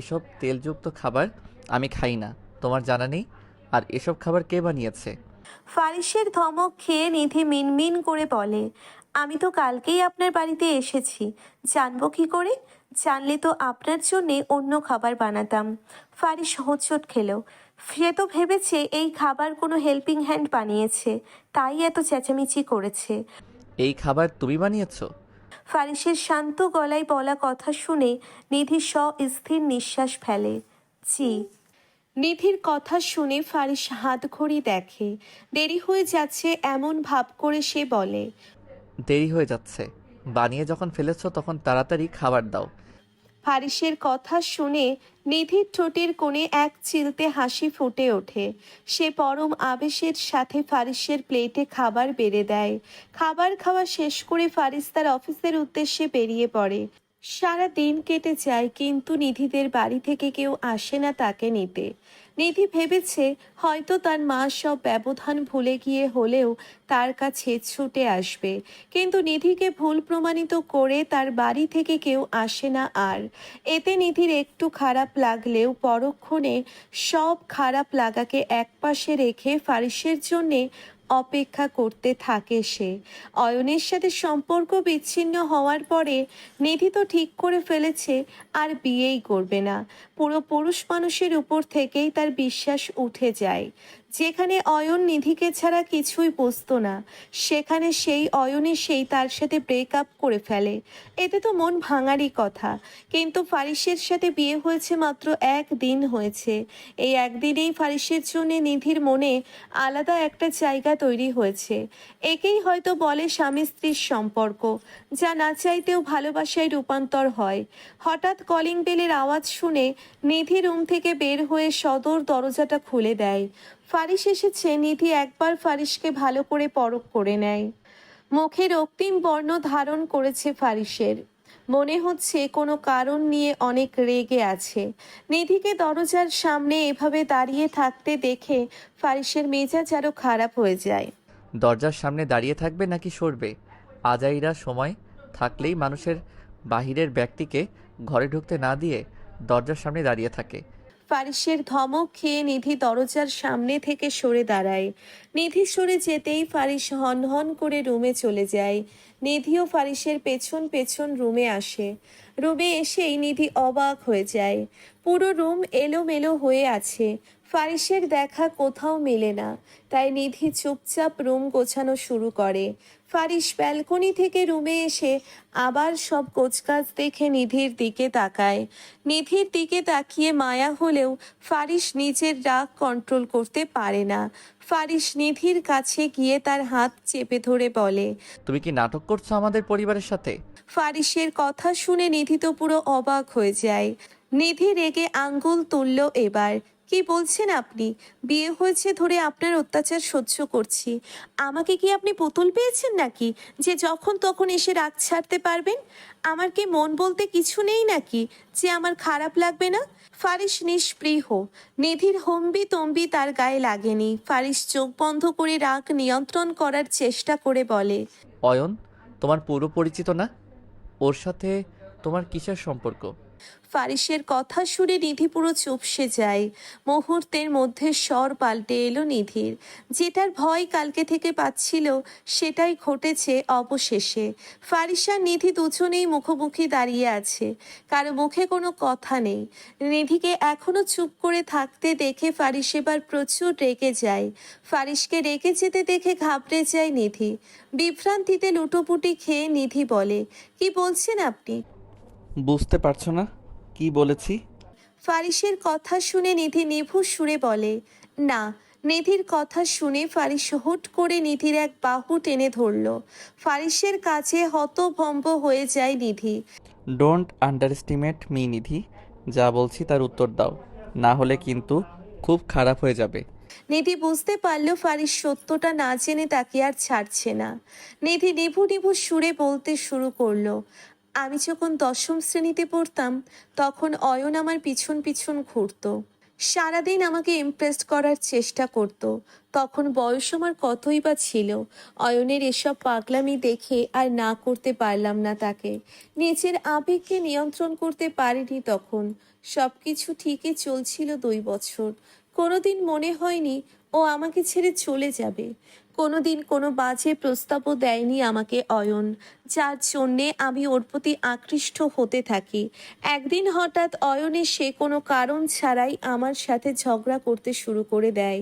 এসব তেলযুক্ত খাবার আমি খাই না। তোমার জানা নেই? আর এসব খাবার কে বানিয়েছে? ফারিসের ধমক খেয়ে নিধি মিনমিন করে বলে আমি তো কালকেই আপনার বাড়িতে এসেছি। জানব কি করে? জানলে তো আপনার জন্যে অন্য খাবার বানাতাম। ফারিস হোঁচট খেলো সে তো ভেবেছে এই খাবার কোনো হেল্পিং হ্যান্ড বানিয়েছে তাই এত চেঁচামেচি করেছে। এই খাবার তুমি বানিয়েছো? ফারিসের শান্ত গলায় বলা কথা শুনে নিধি স্থির নিঃশ্বাস ফেলে। জি নিধির কথা শুনে ফারিস হাত ঘড়ি দেখে। দেরি হয়ে যাচ্ছে এমন ভাব করে সে বলে দেরি হয়ে যাচ্ছে। বানিয়ে যখন ফেলেছ তখন তাড়াতাড়ি খাবার দাও। ফারিসের কথা শুনে নিধির ঠোঁটের কোণে এক চিলতে হাসি ফুটে ওঠে। সে পরম আবেশের সাথে ফারিসের প্লেটে খাবার বেড়ে দেয়। খাবার খাওয়া শেষ করে ফারিস তার অফিসের উদ্দেশ্যে বেরিয়ে পড়ে। সারা দিন কেটে যায়, কিন্তু নিধিদের বাড়ি থেকে কেউ আসে না তাকে নিতে। নিধি ভেবেছে হয়তো তার মা সব ব্যবধান ভুলে গিয়ে হলেও তার কাছে ছুটে আসবে। কিন্তু নিধিকে ভুল প্রমাণিত করে তার বাড়ি থেকে কেউ আসে না আর। এতে নিধির একটু খারাপ লাগলেও পরক্ষণে সব খারাপ লাগাকে একপাশে রেখে ফারিসের জন্যে অপেক্ষা করতে থাকে সে। অয়নের সাথে সম্পর্ক বিচ্ছিন্ন হওয়ার পরে নিধি তো ঠিক করে ফেলেছে, আর বিয়েই করবে না। পুরো পুরুষ মানুষের উপর থেকেই তার বিশ্বাস উঠে যায়। যেখানে অয়ন নিধিকে ছাড়া কিছুই বুঝতো না, সেখানে সেই অয়নে সেই তার সাথে ব্রেক আপ করে ফেলে। এতে তো মন ভাঙারই কথা। কিন্তু ফারিসের সাথে বিয়ে হয়েছে মাত্র এক দিন হয়েছে। এই একদিনেই ফারিসের জন্য নিধির মনে আলাদা একটা জায়গা তৈরি হয়েছে। একেই হয়তো বলে স্বামী স্ত্রীর সম্পর্ক, যা না চাইতেও ভালোবাসায় রূপান্তর হয়। হঠাৎ কলিং বেলের আওয়াজ শুনে নিধি রুম থেকে বের হয়ে সদর দরজাটা খুলে দেয়। ফারিস এসেছে, নিধি একবার ফারিসকে ভালো করে পরখ করে নেয়। মুখের রক্তিম বর্ণ ধারণ করেছে ফারিসের মনে হচ্ছে কোনো কারণ নিয়ে অনেক রেগে আছে। নিধিকে দরজার সামনে এভাবে দাঁড়িয়ে থাকতে দেখে ফারিসের মেজাজ আরও খারাপ হয়ে যায়। দরজার সামনে দাঁড়িয়ে থাকবে নাকি সরবে? আজাইরা সময় থাকলেই মানুষের বাহিরের ব্যক্তিকে ঘরে ঢুকতে না দিয়ে দরজার সামনে দাঁড়িয়ে থাকে। ফারিসের ধমক খেয়ে নিধি দরজার সামনে থেকে সরে দাঁড়ায়। নিধি সরে যেতেই ফারিস হন হন করে রুমে চলে যায়। নিধিও ফারিসের পেছন পেছন রুমে আসে। রুমে এসেই নিধি অবাক হয়ে যায়। পুরো রুম এলোমেলো হয়ে আছে। ফারিসের দেখা কোথাও মেলে না। তাই নিধি চুপচাপ রুম গোছানো শুরু করে। ফারিস ব্যালকনি থেকে রুমে এসে আবার সব কোচকাজ দেখে নিধির দিকে তাকায়। নিধির দিকে তাকিয়ে মায়া হলেও ফারিস নিজের রাগ কন্ট্রোল করতে পারে না। ফারিস নিধির কাছে গিয়ে তার হাত চেপে ধরে বলে তুমি কি নাটক করছ আমাদের পরিবারের সাথে? ফারিসের কথা শুনে নিধি তো পুরো অবাক হয়ে যায়। নিধি রেগে আঙ্গুল তুলল এবার। কি বলছেন আপনি? বিয়ে হয়েছে ধরে আপনার অত্যাচার সহ্য করছি। আমাকে কি আপনি পুতুল পেয়েছেন নাকি? যে যখন তখন এসে রাগ ছাড়তে পারবেন? আমার কি মন বলতে কিছু নেই নাকি? যে আমার খারাপ লাগবে না? ফারিস নিষ্পৃহ নিধির হম্বি তম্বি তার গায়ে লাগেনি। ফারিস চোখ বন্ধ করে রাগ নিয়ন্ত্রণ করার চেষ্টা করে বলে, অয়ন, তোমার পুরো পরিচিত না? ওর সাথে তোমার কিসের সম্পর্ক? ফারিসের কথা শুনে নিধি পুরো চুপসে যায়। মুহূর্তের মধ্যে স্বর পাল্টে এলো নিধির। যেটার ভয় কালকে থেকে পাচ্ছিল, সেটাই ঘটেছে অবশেষে। ফারিসা নিধি দুজনেই মুখোমুখি দাঁড়িয়ে আছে। কারও মুখে কোনো কথা নেই। নিধিকে এখনও চুপ করে থাকতে দেখে ফারিস এবার প্রচুর রেগে যায়। ফারিসকে রেগে যেতে দেখে ঘাবড়ে যায় নিধি। বিভ্রান্তিতে লুটোপুটি খেয়ে নিধি বলে, কি বলছেন আপনি? বুঝতে পারছ না? কি বলেছি? ফারিসের কথা শুনে নিধি নিভু সুরে বলে না নিধির কথা শুনে ফারিস হুট করে নিধির এক বাহু টেনে ধরল। ফারিসের কাছে হতভম্ব হয়ে যায় Nidhi. Don't underestimate me Nidhi. যা বলছি তার উত্তর দাও। না হলে কিন্তু খুব খারাপ হয়ে যাবে। নিধি বুঝতে পারল ফারিস সত্যটা না জেনে তাকে আর ছাড়ছে না। নিধি নিভু নিভু সুরে বলতে শুরু করল আমি যখন দশম শ্রেণীতে পড়তাম, তখন অয়ন আমার পিছন পিছন ঘুরতো। সারাদিন আমাকে ইমপ্রেস করার চেষ্টা করত। তখন বয়স আমার কতই বা ছিল, অয়নের এসব পাগলামি দেখে আর না করতে পারলাম না তাকে। নিজের আবেগকে নিয়ন্ত্রণ করতে পারিনি তখন। সব কিছু ঠিকই চলছিল দুই বছর। কোনোদিন মনে হয়নি ও আমাকে ছেড়ে চলে যাবে। কোনোদিন কোনো বাজে প্রস্তাবও দেয়নি আমাকে অয়ন। যার জন্যে আমি ওর প্রতি আকৃষ্ট হতে থাকি। একদিন হঠাৎ অয়নে সে কোনো কারণ ছাড়াই আমার সাথে ঝগড়া করতে শুরু করে দেয়।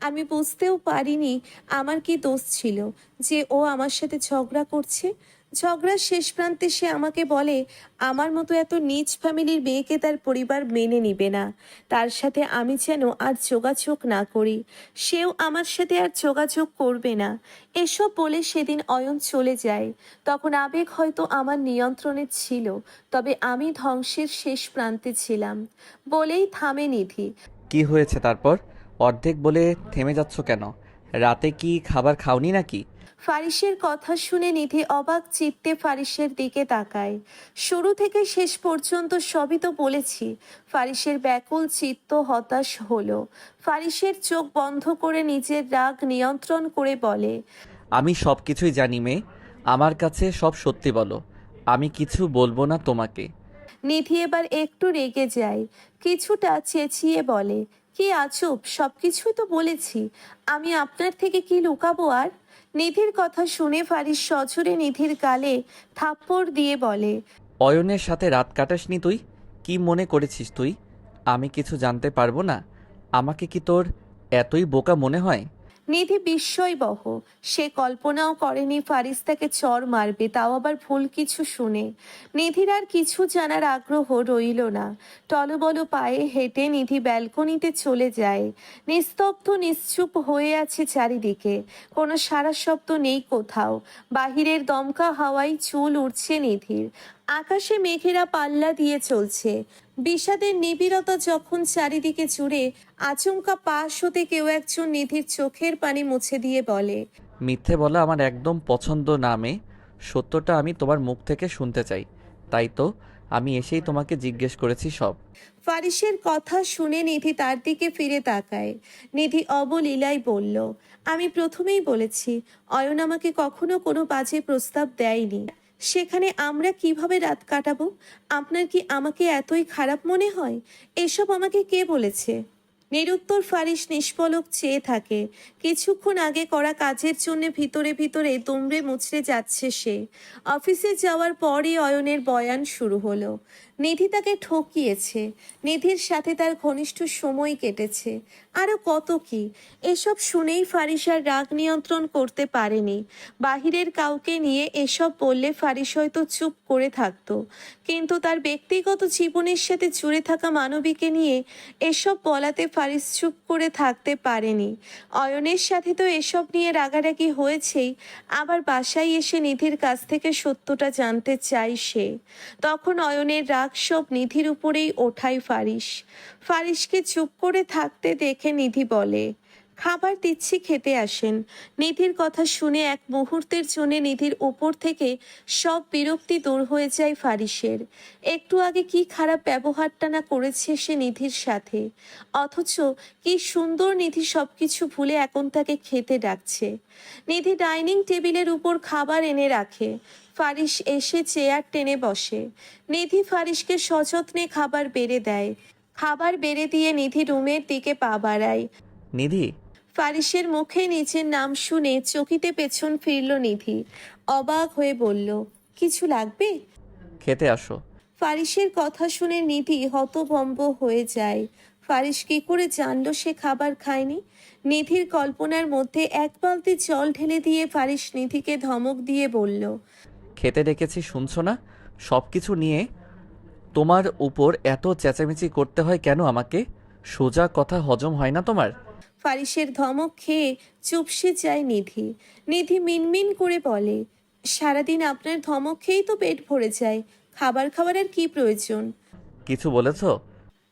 আমি বুঝতেও পারিনি আমার কি দোষ ছিল যে ও আমার সাথে ঝগড়া করছে। ঝগড়ার শেষ প্রান্তে সে আমাকে বলে, আমার মতো এত নিজ ফ্যামিলির মেয়েকে তার পরিবার মেনে নিবে না। তার সাথে আমি যেন আর যোগাযোগ না করি। সেও আমার সাথে আর যোগাযোগ করবে না। এসব বলে সেদিন অয়ন চলে যায়। তখন আবেগ হয়তো আমার নিয়ন্ত্রণে ছিল, তবে আমি ধ্বংসের শেষ প্রান্তে ছিলাম। বলেই থামে নিধি। কি হয়েছে তারপর? অর্ধেক বলে থেমে যাচ্ছ কেন? রাতে কি খাবার খাওনি নাকি? ফারিসের কথা শুনে নিধি অবাক চিত্তে ফারিসের দিকে তাকায়। শুরু থেকে শেষ পর্যন্ত সবই তো বলেছি ফারিসের ব্যাকুল চিত্ত হতাশ হলো। ফারিসের চোখ বন্ধ করে নিজের রাগ নিয়ন্ত্রণ করে বলে আমি সব কিছুই জানি মেয়ে আমার কাছে সব সত্যি বলো আমি কিছু বলব না তোমাকে। নিধি এবার একটু রেগে যায় কিছুটা চেঁচিয়ে বলে কি আচুপ সব কিছুই তো বলেছি আমি আপনার থেকে কি লুকাবো আর? নিধির কথা শুনে ফারিস সজোরে নিধির কালে থাপ্পড় দিয়ে বলে, অয়নের সাথে রাত কাটাসনি তুই? কি মনে করেছিস তুই? আমি কিছু জানতে পারব না। আমাকে কি তোর এতই বোকা মনে হয়? নিধি বিস্ময়বহ। সে কল্পনাও করেনি ফারিস তাকে চর মারবে, তাও আবার ভুল কিছু শুনে। নিধির আর কিছু জানার আগ্রহ রইল না। টলবল পায়ে হেঁটে নিধি ব্যালকনিতে চলে যায়। নিস্তব্ধ, নিশ্চুপ হয়ে আছে চারিদিকে। কোনো সারা শব্দ নেই কোথাও। বাহিরের দমকা হাওয়ায় চুল উঠছে নিধির। আকাশে মেঘেরা পাল্লা দিয়ে চলছে। বিষাদের নিবিড়তা যখন চারিদিকে জুড়ে আচমকা পাশ হতে কেউ একজন নিধির চোখের পানি মুছে দিয়ে বলে মিথ্যে বলা আমার একদম পছন্দ নামে সত্যটা আমি তোমার মুখ থেকে শুনতে চাই। তাই তো আমি এসেই তোমাকে জিজ্ঞেস করেছি সব। ফারিসের কথা শুনে নিধি তার দিকে ফিরে তাকায়। নিধি অবলীলায় বলল আমি প্রথমেই বলেছি অয়ন আমাকে কখনো কোনো বাজে প্রস্তাব দেয়নি। সেখানে আমরা কীভাবে রাত কাটাবো? আপনার কি আমাকে এতই খারাপ মনে হয়? এসব আমাকে কে বলেছে? নিরুত্তর ফারিশ নিষ্ফলক চেয়ে থাকে। কিছুক্ষণ আগে করা কাজের জন্য ভিতরে ভিতরে দুমড়ে মুচড়ে যাচ্ছে সে। অফিসে যাওয়ার পরই অয়নের বয়ান শুরু হলো। নিধি তাকে ঠকিয়েছে। নিধির সাথে তার ঘনিষ্ঠ সময় কেটেছে। আরও কত কি? এসব শুনেই ফারিসার রাগ নিয়ন্ত্রণ করতে পারেনি। বাহিরের কাউকে নিয়ে এসব বললে ফারিস হয়তো চুপ করে থাকতো। কিন্তু তার ব্যক্তিগত জীবনের সাথে জুড়ে থাকা মানবীকে নিয়ে এসব বলাতে ফারিস চুপ করে থাকতে পারেনি। অয়নের সাথে তো এসব নিয়ে রাগারাগি হয়েছেই। আবার বাসায় এসে নিধির কাছ থেকে সত্যটা জানতে চাই সে। তখন অয়নের রাগ সব নিধির উপরেই ওঠায় ফারিস ফারিসকে চুপ করে থাকতে দেখে নিধি বলে, খাবার দিচ্ছি, খেতে আসেন। নিধির কথা শুনে এক মুহূর্তের জন্য নিধির উপর থেকে সব বিরক্তি দূর হয়ে যায় ফারিসের একটু আগে কি খারাপ ব্যবহারটা না করেছে সে নিধির সাথে? অথচ কি সুন্দর নিধি সবকিছু ভুলে এখন তাকে খেতে ডাকছে। নিধি ডাইনিং টেবিলের উপর খাবার এনে রাখে। ফারিস এসে চেয়ার টেনে বসে। নিধি ফারিসকে সযত্নে খাবার বেড়ে দেয়। খাবার বেড়ে দিয়ে নিধি রুমের দিকে পা বাড়ায়। নিধি? ফারিসের মুখে নিজের নাম শুনে চকিতে পেছন ফিরল নিধি। অবাক হয়ে বলল কিছু লাগবে? খেতে আসো। ফারিসের কথা শুনে নিধি হতভম্ব হয়ে যায়। ফারিস কি করে জানলো সে খাবার খায়নি? নিধির কল্পনার মধ্যে এক বালতি জল ঢেলে দিয়ে ফারিস নিধিকে ধমক দিয়ে বলল খেতে ডেকেছি শুনছো না? সব কিছু নিয়ে তোমার উপর এত চেঁচামেচি করতে হয় কেন আমাকে? সোজা কথা হজম হয় না তোমার? ফারিসের ধমক খেয়ে চুপসে যায় নিধি। নিধি মিনমিন করে বলে সারাদিন আপনার ধমক খেয়েই তো পেট ভরে যায়। খাবার খাবার আর কি প্রয়োজন? কিছু বলেছ?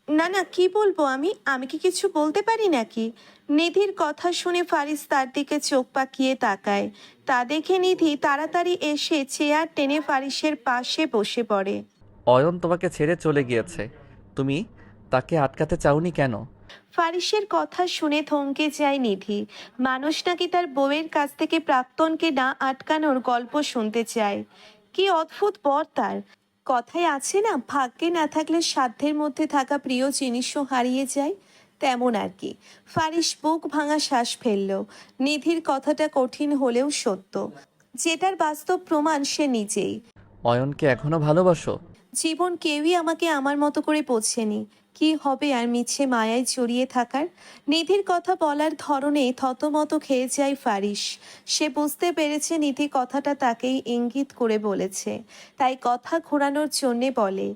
না না কি বলব আমি? আমি কি কিছু বলতে পারি নাকি? নিধির কথা শুনে ফারিস তার দিকে চোখ পাকিয়ে তাকায়। তা দেখে নিধি তাড়াতাড়ি এসে চেয়ার টেনে ফারিসের পাশে বসে পড়ে। অয়ন তোমাকে ছেড়ে চলে গিয়েছে। তুমি তাকে আটকাতে চাওনি কেন? ফারিসের কথা শুনে থমকে যায় নিধি। মানুষ নাকি তার বউয়ের কাছ থেকে প্রাক্তনকে না আটকানোর গল্প শুনতে চায়। কি অদ্ভুত পর তার। কথায় আছে না ভাগ্যে না থাকলে সাধ্যের মধ্যে থাকা প্রিয় জিনিসও হারিয়ে যায়? তেমন আর কি। ফারিস বুক ভাঙা শ্বাস ফেলল। নিধির কথাটা কঠিন হলেও সত্য। যেটার বাস্তব প্রমাণ সে নিজেই। অয়নকে এখনও ভালোবাসো? জীবন কেউই আমাকে আমার মতো করে বোঝেনি। কি হবে আর মিছে মায়ায় জড়িয়ে থাকার? নিধির কথা বলার ধরনে থতমত খেয়ে যায় ফারিস সে বুঝতে পেরেছে নিধি কথাটা তাকেই ইঙ্গিত করে বলেছে। তাই কথা ঘোরানোর জন্যে বলে।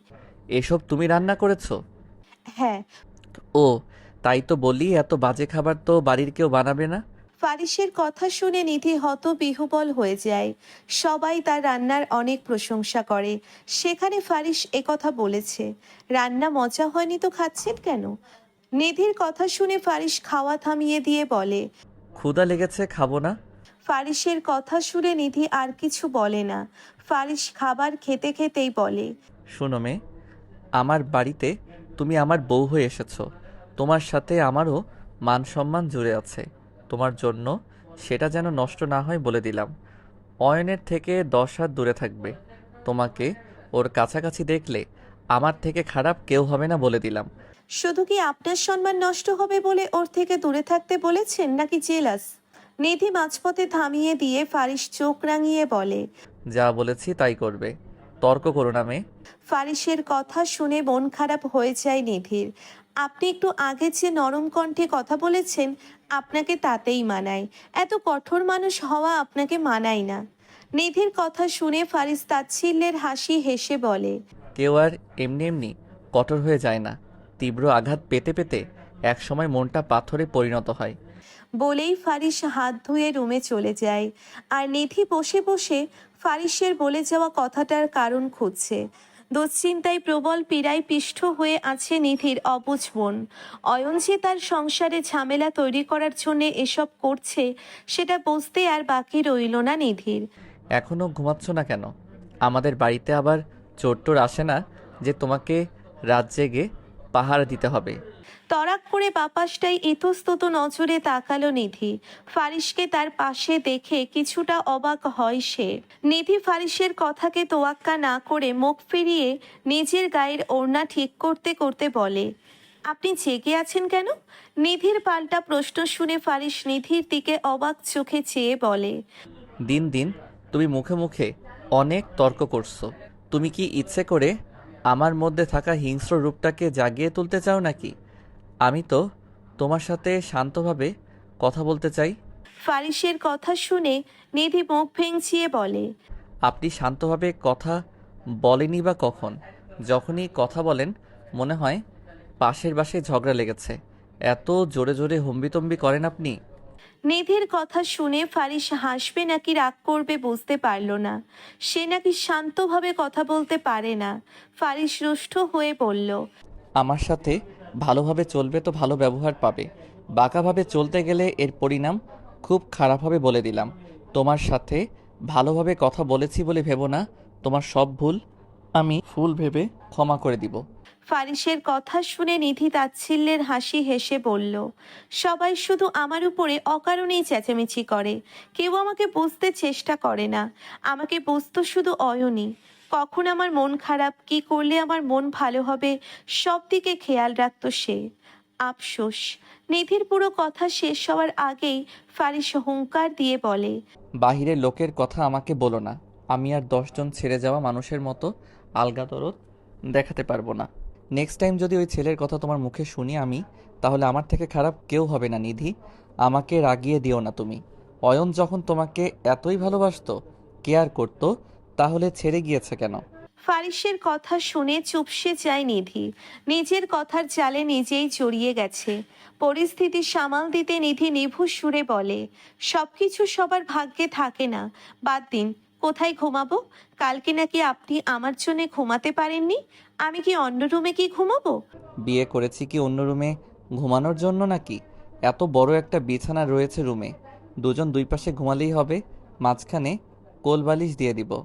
এসব তুমি রান্না করেছ? হ্যাঁ। ও তাই তো বলি এত বাজে খাবার তো বাড়ির কেউ বানাবে না? ফারিসের কথা শুনে নিধি হত বিহুবল হয়ে যায়। সবাই তার রান্নার অনেক প্রশংসা করে। সেখানে ফারিস একথা বলেছে। রান্না মজা হয়নি তো খাচ্ছেন কেন? নিধির কথা শুনে ফারিস খাওয়া থামিয়ে দিয়ে বলে ক্ষুদা লেগেছে খাব না। ফারিসের কথা শুনে নিধি আর কিছু বলে না। ফারিস খাবার খেতে খেতেই বলে শোনো মে আমার বাড়িতে তুমি আমার বউ হয়ে এসেছ। তোমার সাথে আমারও মান সম্মান জুড়ে আছে। তোমার জন্য সেটা যেন নষ্ট না হয় বলে দিলাম। অয়নের থেকে দশ হাত দূরে থাকবে। তোমাকে ওর কাছাকাছি দেখলে আমার থেকে খারাপ কেউ হবে না বলে দিলাম। শুধু কি আপনার সম্মান নষ্ট হবে বলে ওর থেকে দূরে থাকতে বলেছেন নাকি জেলাস? নিধি মাঝপথে থামিয়ে দিয়ে ফারিস চোখ রাঙিয়ে বলে যা বলেছি তাই করবে। তর্ক করো না মেয়ে। ফারিসের কথা শুনে মন খারাপ হয়ে যায় নিধির। আপনি একটু আগে যে নরম কণ্ঠে কথা বলেছেন আপনাকে তাতেই মানায়। এত কঠোর মানুষ হওয়া আপনাকে মানায় না। নিধির কথা শুনে ফারিস তাচ্ছিল্যের হাসি হেসে বলে কেউ আর এমনি এমনি কঠোর হয়ে যায় না। তীব্র আঘাত পেতে পেতে একসময় মনটা পাথরে পরিণত হয়। বলেই ফারিস হাত ধুয়ে রুমে চলে যায়। আর নিধি বসে বসে ফারিসের বলে যাওয়া কথাটার কারণ খুঁজছে। দুশ্চিন্তায় প্রবল পীড়ায় পিষ্ঠ হয়ে আছে নিধির অপুজবন বোন। অয়ন যে তার সংসারে ঝামেলা তৈরি করার জন্য এসব করছে, সেটা বুঝতে আর বাকি রইল না নিধির। এখনও ঘুমাচ্ছ না কেন? আমাদের বাড়িতে আবার চোরটোর আসে না যে তোমাকে রাত জেগে পাহারা দিতে হবে। তরাক করে বাপাসটাই ইতস্তত নজরে তাকালো নিধি। ফারিসকে তার পাশে দেখে কিছুটা অবাক হয় সে। নিধি ফারিসের কথাকে তোয়াক্কা না করে মুখ ফিরিয়ে নিজের গায়ের ওড়না ঠিক করতে করতে বলে আপনি জেগে আছেন কেন? নিধির পাল্টা প্রশ্ন শুনে ফারিস নিধির দিকে অবাক চোখে চেয়ে বলে দিন দিন তুমি মুখে মুখে অনেক তর্ক করছ। তুমি কি ইচ্ছে করে আমার মধ্যে থাকা হিংস্র রূপটাকে জাগিয়ে তুলতে চাও নাকি? আমি তো তোমার সাথে শান্তভাবে কথা বলতে চাই। ফারিসের কথা শুনে নিধি মুখ ভেঙচিয়ে বলে আপনি শান্তভাবে কথা বলেনি বা কখন? যখনই কথা বলেন মনে হয় পাশের বাসে ঝগড়া লেগেছে। এত জোরে জোরে হম্বিতম্বি করেন আপনি। নিধির কথা শুনে ফারিস হাসবে নাকি রাগ করবে বুঝতে পারল না। সে নাকি শান্তভাবে কথা বলতে পারে না। ফারিস রুষ্ট হয়ে বলল, আমার সাথে ভালোভাবে চলবে তো ভালো ব্যবহার পাবে। বাঁকাভাবে চলতে গেলে এর পরিণাম খুব খারাপ হবে বলে দিলাম। তোমার সাথে ভালোভাবে কথা বলেছি বলে ভেবো না। তোমার সব ভুল আমি ফুল ভেবে ক্ষমা করে দিব। ফারিসের কথা শুনে নিধি তাচ্ছিল্যের হাসি হেসে বলল, সবাই শুধু আমার উপরে অকারণেই চেঁচামেচি করে। কেউ আমাকে বুঝতে চেষ্টা করে না। আমাকে বুঝতো শুধু অয়নি কখন আমার মন খারাপ, কি করলে আমার মন ভালো হবে, সব দিকে খেয়াল রাখতো সে। আফসোস। নিধির পুরো কথা শেষ হওয়ার আগেই ফারিস হুঙ্কার দিয়ে বলে বাহিরের লোকের কথা আমাকে বলো না। আমি আর দশজন ছেড়ে যাওয়া মানুষের মতো আলগা দরদ দেখাতে পারব না। নেক্সট টাইম যদি ওই ছেলের কথা তোমার মুখে শুনি আমি, তাহলে আমার থেকে খারাপ কেউ হবে না, নিধি। আমাকে রাগিয়ে দিও না তুমি। অয়ন যখন তোমাকে এতই ভালোবাসতো, কেয়ার করতো, তাহলে ছেড়ে গিয়েছে কেন? ফারিসের কথা শুনে চুপসে যায় নিধি। নিজের কথার জালে নিজেই জড়িয়ে গেছে। পরিস্থিতি সামাল দিতে নিধি নিভু সুরে বলে, সবকিছু সবার ভাগ্যে থাকে না। বাদ দিন, কোথায় ঘুমাবো? কালকে নাকি আপনি আমার জন্য ঘুমাতে পারেননি? আমি কি অন্য রুমে কি ঘুমাবো? বিয়ে করেছি কি অন্য রুমে? ঘুমানোর জন্য নাকি? এত বড় একটা বিছানা রয়েছে রুমে। দুজন দুই পাশে ঘুমালেই হবে, মাঝখানে কোল বালিশ দিয়ে দিব।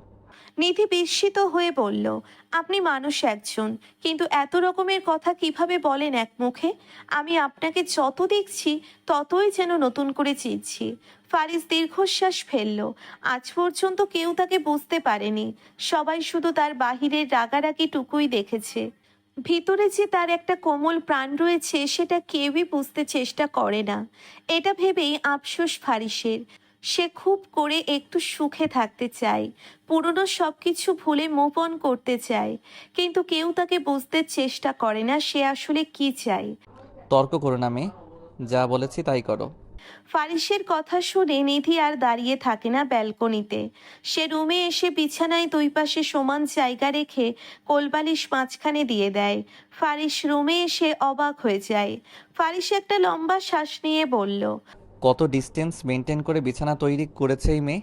নিধি বিস্মিত হয়ে বলল, আপনি মানুষ একজন, কিন্তু এত রকমের কথা কীভাবে বলেন এক মুখে? আমি আপনাকে যত দেখছি, ততই যেন নতুন করে চিনছি। ফারিস দীর্ঘশ্বাস ফেলল। আজ পর্যন্ত কেউ তাকে বুঝতে পারেনি। সবাই শুধু তার বাহিরের রাগারাগি টুকুই দেখেছে। ভিতরে যে তার একটা কোমল প্রাণ রয়েছে, সেটা কেউই বুঝতে চেষ্টা করে না। এটা ভেবেই আফসোস ফারিসের। সে খুব করে একটু সুখে থাকতে চায়। পুরনো সব কিছু ভুলে মোপন করতে চায়। কিন্তু কেউ তাকে বুঝতে চেষ্টা করে না সে আসলে কি চায়। তর্ক করো না মেয়ে যা বলেছি তাই করো। ফারিসের কথা শুনে নিধি আর দাঁড়িয়ে থাকে না ব্যালকনিতে। সে রুমে এসে বিছানায় দুই পাশে সমান জায়গা রেখে কোলবালিশ মাঝখানে দিয়ে দেয়। ফারিস রুমে এসে অবাক হয়ে যায়। ফারিস একটা লম্বা শ্বাস নিয়ে বলল কত ডিস্টেন্স মেনটেন করে বিছানা তৈরি করেছে এই মেয়ে?